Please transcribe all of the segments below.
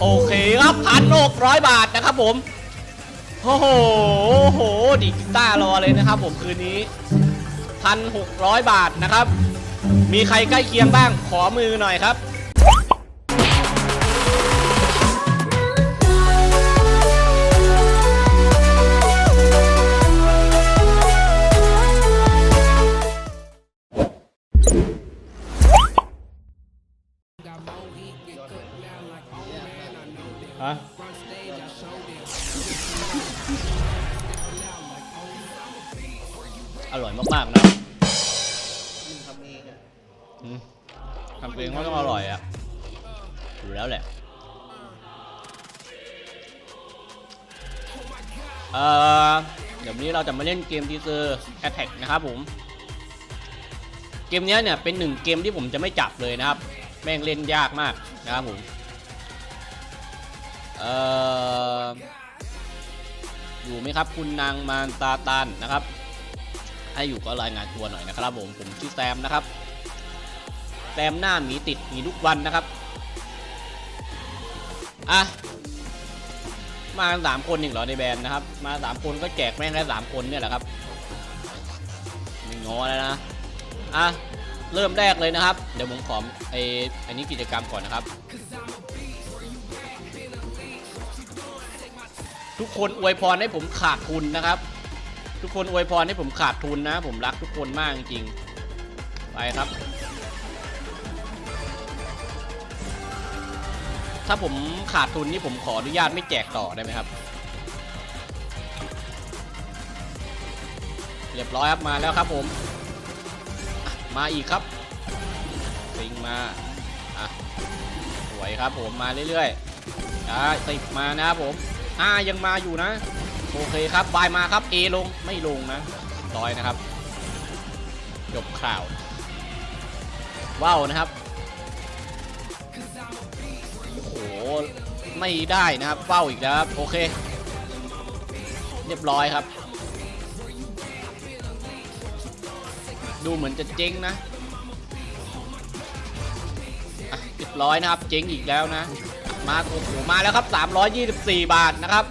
โอเคครับพันหกร้อยบาทนะครับผม โอ้โหโอ้โหดีกีตาร์รอเลยนะครับผมคืนนี้พันหกร้อยบาทนะครับ มีใครใกล้เคียงบ้างขอมือหน่อยครับ ฮะอร่อยมากๆนะมึงทำเองอะอืมทำเองก็ต้องอร่อยอะอยู่แล้วแหละเอ่อเดี๋ยววันนี้เราจะมาเล่นเกมทีเซอร์แอตแทกนะครับผม เกมเนี้ยเนี่ยเป็นหนึ่งเกมที่ผมจะไม่จับเลยนะครับ แม่งเล่นยากมากนะครับผม เอ่ออยู่ไหมครับคุณนางมาตาตันนะครับ ให้อยู่ก็รายงานตัวหน่อยนะครับผมผมชื่อแซมนะครับแซมหน้าหมีติดหมีทุกวันนะครับอะมาสามคนเองเหรอในแบรนด์นะครับ มาสามคนก็แจกแม่งแค่สามคนเนี่ยแหละครับม่งอแล้วนะอะเริ่มแรกเลยนะครับ เดี๋ยวผมขอไออันนี้กิจกรรมก่อนนะครับ ทุกคนอวยพรให้ผมขาดทุนนะครับ ทุกคนอวยพรให้ผมขาดทุนนะ ผมรักทุกคนมากจริงๆไปครับ ถ้าผมขาดทุนนี่ผมขออนุญาตไม่แจกต่อได้ไหมครับ เรียบร้อยครับมาแล้วครับผมมาอีกครับสิงมาอะสวยครับผมมาเรื่อยๆอ่าสิบมานะครับผม อ่ายังมาอยู่นะ โอเคครับบายมาครับ A ลงไม่ลงนะร้อยนะครับ จบข่าว ว้าวนะครับ โอ้โห ไม่ได้นะครับเป้าอีกแล้วครับ โอเค เรียบร้อยครับ ดูเหมือนจะเจ๊งนะอะเรียบร้อยนะครับ เจ๊งอีกแล้วนะ มาโอ้โหมาแล้วครับ 324 บาทนะครับ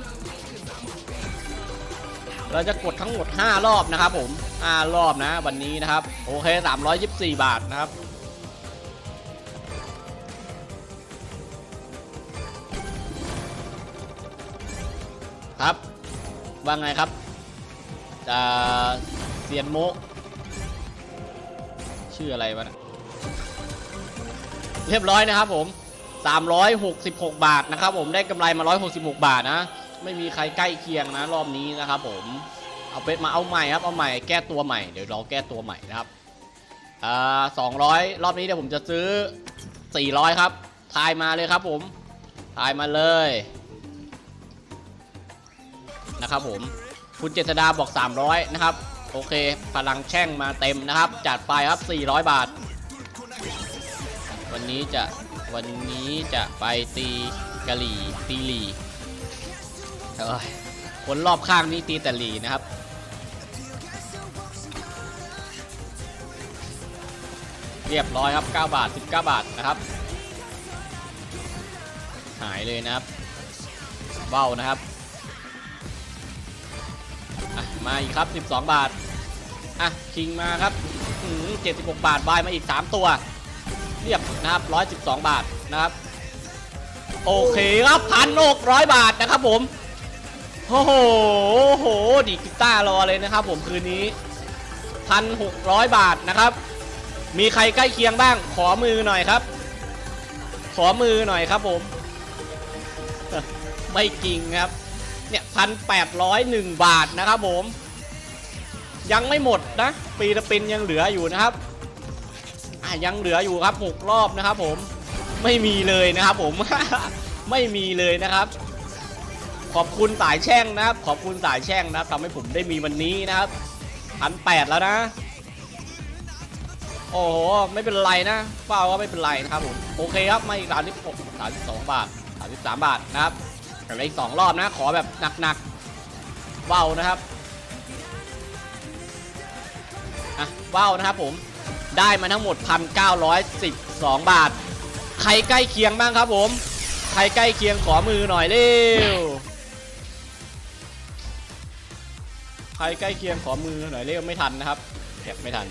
เราจะกดทั้งหมด 5 รอบนะครับผม 5 รอบนะวันนี้นะครับ โอเค 324 บาทนะครับครับ ว่าไงครับ จะเซียนโมชื่ออะไรวะนะเรียบร้อยนะครับผม 366 บาทนะครับผมได้กำไรมา 166 บาทนะ ไม่มีใครใกล้เคียงนะ รอบนี้นะครับผมเอาเป็ดมาเอาใหม่ครับเอาใหม่แก้ตัวใหม่เดี๋ยวเราแก้ตัวใหม่นะครับอ่าสองร้อยรอบนี้เดี๋ยวผมจะซื้อ 400 ครับทายมาเลยครับผมทายมาเลยนะครับผมคุณเจษดาบอก 300 นะครับ โอเค พลังแช่งมาเต็มนะครับ จัดไปครับ 400 บาท วันนี้จะ วันนี้จะไปตีกะหรี่ตีหลีเอ้ยคนรอบข้างนี่ตีแต่หลีนะครับเรียบร้อยครับ 9 บาท 19 บาทนะครับ หายเลยนะครับเบ้านะครับ มาอีกครับ 12 บาท อะคิงมาครับอืม76 บาทบายมาอีก 3 ตัว เรียบนะครับ 112 บาทนะครับ โอเคครับพันหกร้อยบาทนะครับผม โอ้โหโอ้โห ดีกีตาร์รอเลยนะครับผมคืนนี้พันหกร้อยบาทนะครับ มีใครใกล้เคียงบ้าง ขอมือหน่อยครับ ขอมือหน่อยครับผม ไม่จริงครับ เนี่ยพันแปดร้อยหนึ่งบาทนะครับผม ยังไม่หมดนะ ปีละปินยังเหลืออยู่นะครับ อะยังเหลืออยู่ครับหกรอบนะครับ ผมไม่มีเลยนะครับ ผม ไม่มีเลยนะครับ ขอบคุณสายแช่งนะครับ ขอบคุณสายแช่งนะครับทำให้ผมได้มีวันนี้นะครับพันแปดแล้วนะ โอ้โหไม่เป็นไรนะเป้าก็ไม่เป็นไรนะครับผมโอเคครับมาอีกสามสิบหกสามสิบสองบาทสามสิบสามบาทนะครับแต่ละอีกสองรอบนะ ขอแบบหนักๆว่านะครับอะว่านะครับผม ได้มาทั้งหมด 1,912 บาท ใครใกล้เคียงบ้างครับผม ใครใกล้เคียงขอมือหน่อยเร็ว ใครใกล้เคียงขอมือหน่อยเร็วไม่ทันนะครับแท็บไม่ทัน